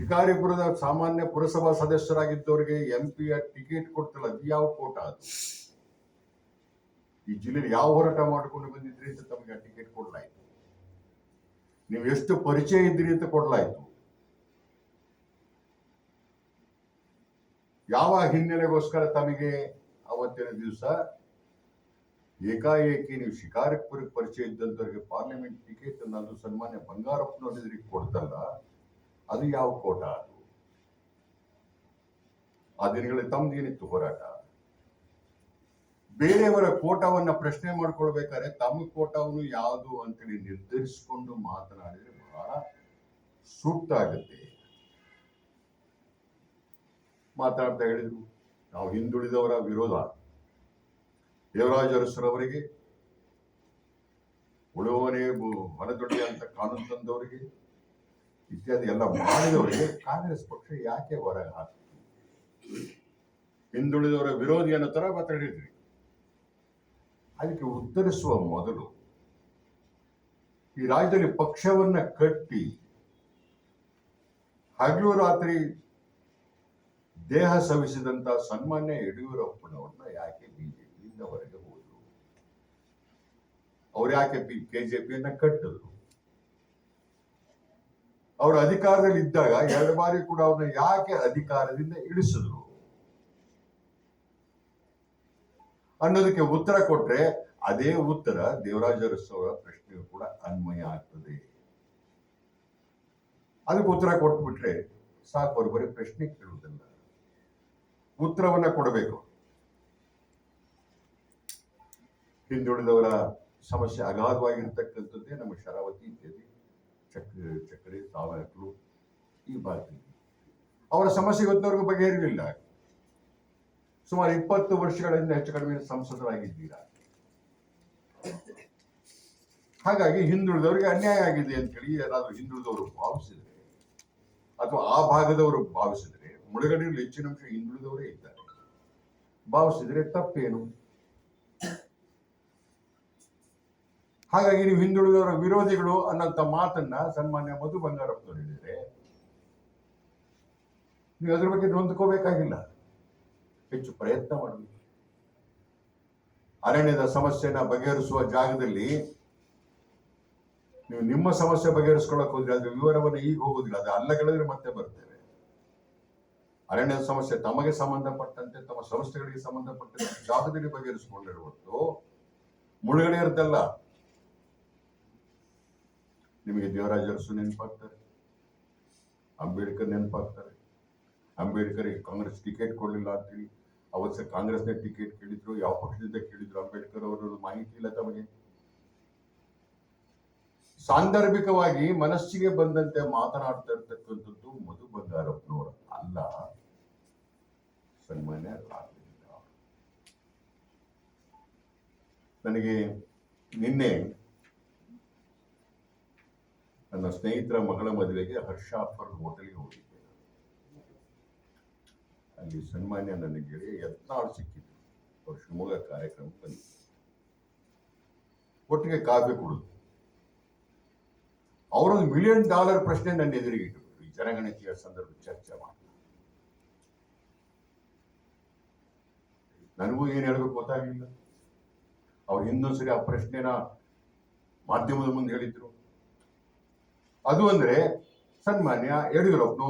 ಶಿಕಾರಿಪುರದ ಸಾಮಾನ್ಯ ಪುರಸಭಾ ಸದಸ್ಯರಾಗಿದ್ದವರಿಗೆ ಎಂ ಪಿಯ ಟಿಕೆಟ್ ಕೊಡ್ತಲ್ಲ, ಅದು ಯಾವ ಕೋಟ ಅದು? ಈ ಜಿಲ್ಲೆ ಯಾವ ಹೋರಾಟ ಮಾಡಿಕೊಂಡು ಬಂದಿದ್ರಿ ಅಂತ ತಮಗೆ ಟಿಕೆಟ್ ಕೊಡ್ಲಾಯ್ತು. ನೀವು ಎಷ್ಟು ಪರಿಚಯ ಇದ್ದೀರಿ ಅಂತ ಕೊಡ್ಲಾಯ್ತು. ಯಾವ ಹಿನ್ನೆಲೆಗೋಸ್ಕರ ತಮಗೆ ಅವತ್ತಿನ ದಿವಸ ಏಕಾಏಕಿ ನೀವು ಶಿಕಾರಿಪುರಕ್ಕೆ ಪರಿಚಯ ಇದ್ದಂಥವ್ರಿಗೆ ಪಾರ್ಲಿಮೆಂಟ್ ಟಿಕೆಟ್ ಅನ್ನೋದು ಸನ್ಮಾನ್ಯ ಬಂಗಾರಪ್ಪನವರಿದ್ರಿಗೆ ಕೊಡ್ತಲ್ಲ? ಅದು ಯಾವ ಕೋಟ ಅದು? ಆ ದಿನಗಳಲ್ಲಿ ತಮ್ದೇನಿತ್ತು ಹೋರಾಟ? ಬೇರೆಯವರ ಕೋಟವನ್ನ ಪ್ರಶ್ನೆ ಮಾಡ್ಕೊಳ್ಬೇಕಾದ್ರೆ ತಮ್ಮ ಕೋಟವನ್ನು ಯಾವುದು ಅಂತೇಳಿ ನಿರ್ಧರಿಸಿಕೊಂಡು ಮಾತನಾಡಿದ್ರೆ ಬಹಳ ಸೂಕ್ತ ಆಗುತ್ತೆ ಮಾತಾಡ್ತಾ ಹೇಳಿದ್ರು, ನಾವು ಹಿಂದುಳಿದವರ ವಿರೋಧ. ದೇವರಾಜ ಅರಸರವರಿಗೆ ಉಳುವನೇ ಹೊರದೊಡ್ಡಿ ಅಂತ ಕಾನೂನು ತಂದವರಿಗೆ ಇತ್ಯಾದಿ ಎಲ್ಲ ಮಾಡಿದವರಿಗೆ ಕಾಂಗ್ರೆಸ್ ಪಕ್ಷ ಯಾಕೆ ಹೊರಗೆ ಹಾಕಿ ಹಿಂದುಳಿದವರ ವಿರೋಧಿ ಅನ್ನೋ ತರ ಮಾತಾಡಿದ್ರಿ ಅದಕ್ಕೆ ಉತ್ತರಿಸುವ ಮೊದಲು ಈ ರಾಜ್ಯದಲ್ಲಿ ಪಕ್ಷವನ್ನ ಕಟ್ಟಿ ಹಗಲು ರಾತ್ರಿ ದೇಹ ಸವಿಸಿದಂತ ಸನ್ಮಾನ್ಯ ಯಡಿಯೂರಪ್ಪನವ್ರನ್ನ ಯಾಕೆ ಬಿಜೆಪಿಯಿಂದ ಹೊರಗೆ ಹೋದ್ರು? ಅವ್ರು ಯಾಕೆ ಬಿ ಕೆಜೆಪಿಯನ್ನ ಕಟ್ಟಿದ್ರು? ಅವರು ಅಧಿಕಾರದಲ್ಲಿ ಇದ್ದಾಗ ಎರಡು ಬಾರಿ ಕೂಡ ಅವ್ರನ್ನ ಯಾಕೆ ಅಧಿಕಾರದಿಂದ ಇಳಿಸಿದ್ರು? ಅನ್ನೋದಕ್ಕೆ ಉತ್ತರ ಕೊಟ್ರೆ ಅದೇ ಉತ್ತರ ದೇವರಾಜ ಅವರ ಪ್ರಶ್ನೆಗೂ ಕೂಡ ಅನ್ವಯ ಆಗ್ತದೆ. ಅದಕ್ಕೆ ಉತ್ತರ ಕೊಟ್ಬಿಟ್ರೆ ಸಾಕು, ಅವರು ಬರೀ ಪ್ರಶ್ನೆ ಕೇಳುವುದಿಲ್ಲ. ಉತ್ತರವನ್ನ ಕೊಡಬೇಕು. ಹಿಂದುಳಿದವರ ಸಮಸ್ಯೆ ಅಗಾಧವಾಗಿರ್ತಕ್ಕಂಥದ್ದೇ ನಮ್ಮ ಶರಾವತಿ ಇತ್ಯಾದಿ ಚಕ್ರ ಚಕ್ರೆ ತಾವಕಲು ಈ ಭಾಗದಲ್ಲಿ ಅವರ ಸಮಸ್ಯೆ ಇವತ್ತಿನವರೆಗೂ ಬಗೆಹರಿಲಿಲ್ಲ ಸುಮಾರು ಇಪ್ಪತ್ತು ವರ್ಷಗಳಿಂದ ಹೆಚ್ಚು ಕಡಿಮೆ ಸಂಸದರಾಗಿದ್ದೀರಾ? ಹಾಗಾಗಿ ಹಿಂದುಳಿದವರಿಗೆ ಅನ್ಯಾಯ ಆಗಿದೆ ಅಂತ ಹೇಳಿ ಏನಾದ್ರೂ ಹಿಂದುಳಿದವರು ಭಾವಿಸಿದರೆ, ಅಥವಾ ಆ ಭಾಗದವರು ಭಾವಿಸಿದರೆ, ಮುಳುಗಡೆಯಲ್ಲಿ ಹೆಚ್ಚಿನ ಅಂಶ ಹಿಂದುಳಿದವರೇ ಇದ್ದಾರೆ. ಭಾವಿಸಿದರೆ ತಪ್ಪೇನು? ಹಾಗಾಗಿ ನೀವು ಹಿಂದುಳಿದವರ ವಿರೋಧಿಗಳು ಅನ್ನೋಂಥ ಮಾತನ್ನ ಸನ್ಮಾನ್ಯ ಮಧು ಬಂಗಾರಪ್ಪ ಹೇಳಿದ್ರೆ, ನೀವು ಅದ್ರ ಬಗ್ಗೆ ನೊಂದ್ಕೋಬೇಕಾಗಿಲ್ಲ. ಹೆಚ್ಚು ಪ್ರಯತ್ನ ಮಾಡಬೇಕು ಅರಣ್ಯದ ಸಮಸ್ಯೆನ ಬಗೆಹರಿಸುವ ಜಾಗದಲ್ಲಿ ನೀವು ನಿಮ್ಮ ಸಮಸ್ಯೆ ಬಗೆಹರಿಸ್ಕೊಳ್ಳಕ್ ಹೋದ್ರೆ, ಅದ್ರ ವಿವರವನ್ನು ಈಗ ಹೋಗುದಿಲ್ಲ, ಅದು ಅಲ್ಲಗಳಿದ್ರೆ ಮತ್ತೆ ಬರ್ತೇವೆ. ಅರಣ್ಯದ ಸಮಸ್ಯೆ ತಮಗೆ ಸಂಬಂಧಪಟ್ಟಂತೆ, ತಮ್ಮ ಸಂಸ್ಥೆಗಳಿಗೆ ಸಂಬಂಧಪಟ್ಟಂತೆ ಜಾಗದಲ್ಲಿ ಬಗೆಹರಿಸಿಕೊಂಡರೆ ಹೊರತು ಮುಳುಗಡೆ ಇರ್ತಲ್ಲ ನಿಮಗೆ ದೇವರಾಜ ಅರಸು ನೆನಪಾಗ್ತಾರೆ. ಅಂಬೇಡ್ಕರ್ ನೆನಪಾಗ್ತಾರೆ. ಅಂಬೇಡ್ಕರ್ಗೆ ಕಾಂಗ್ರೆಸ್ ಟಿಕೆಟ್ ಕೊಡಲಿಲ್ಲ ಅಂತೇಳಿ ಅವತ್ತು ಕಾಂಗ್ರೆಸ್ನ ಟಿಕೆಟ್ ಕೇಳಿದ್ರು, ಯಾವ ಪಕ್ಷದಿಂದ ಕೇಳಿದ್ರು ಅಂಬೇಡ್ಕರ್ ಅವರು ಮಾಹಿತಿ ಇಲ್ಲ ತಮಗೆ. ಸಾಂದರ್ಭಿಕವಾಗಿ ಮನಸ್ಸಿಗೆ ಬಂದಂತೆ ಮಾತನಾಡ್ತಾ ಇರ್ತಕ್ಕಂಥದ್ದು ಮಧು ಬಂಗಾರಪ್ಪನವರ ಅಲ್ಲ. ಸನ್ಮಾನ್ಯ ನನಗೆ ನಿನ್ನೆ ನನ್ನ ಸ್ನೇಹಿತರ ಮಗಳ ಮದುವೆಗೆ ಹರ್ಷಾಫರ್ ಹೋಟೆಲ್ಗೆ ಹೋಗಿದ್ದೆ. ಅಲ್ಲಿ ಸನ್ಮಾನ್ಯ ನನ್ನ ಗೆಳೆಯ ಯತ್ನಾಳ್ ಸಿಕ್ಕಿದ್ರು. ಅವ್ರು ಶಿವಮೊಗ್ಗ ಕಾರ್ಯಕ್ರಮ ಬಂದಿತ್ತು ಒಟ್ಟಿಗೆ ಕಾಫಿ ಕೊಡುದು. ಅವರೊಂದು ಮಿಲಿಯನ್ ಡಾಲರ್ ಪ್ರಶ್ನೆ ನನ್ನ ಎದುರಿಗೆ ಇಟ್ಟರು ಈ ಜನಗಣತಿಯ ಸಂದರ್ಭ ಚರ್ಚೆ ಮಾಡಿ ನನಗೂ ಏನು ಹೇಳಬೇಕು ಗೊತ್ತಾಗಲಿಲ್ಲ. ಅವ್ರು ಇನ್ನೊಂದ್ಸರಿ ಆ ಪ್ರಶ್ನೆನ ಮಾಧ್ಯಮದ ಮುಂದೆ ಹೇಳಿದ್ರು. ಅದು ಅಂದ್ರೆ ಸನ್ಮಾನ್ಯ ಯಡಿಯೂರಪ್ಪನವರು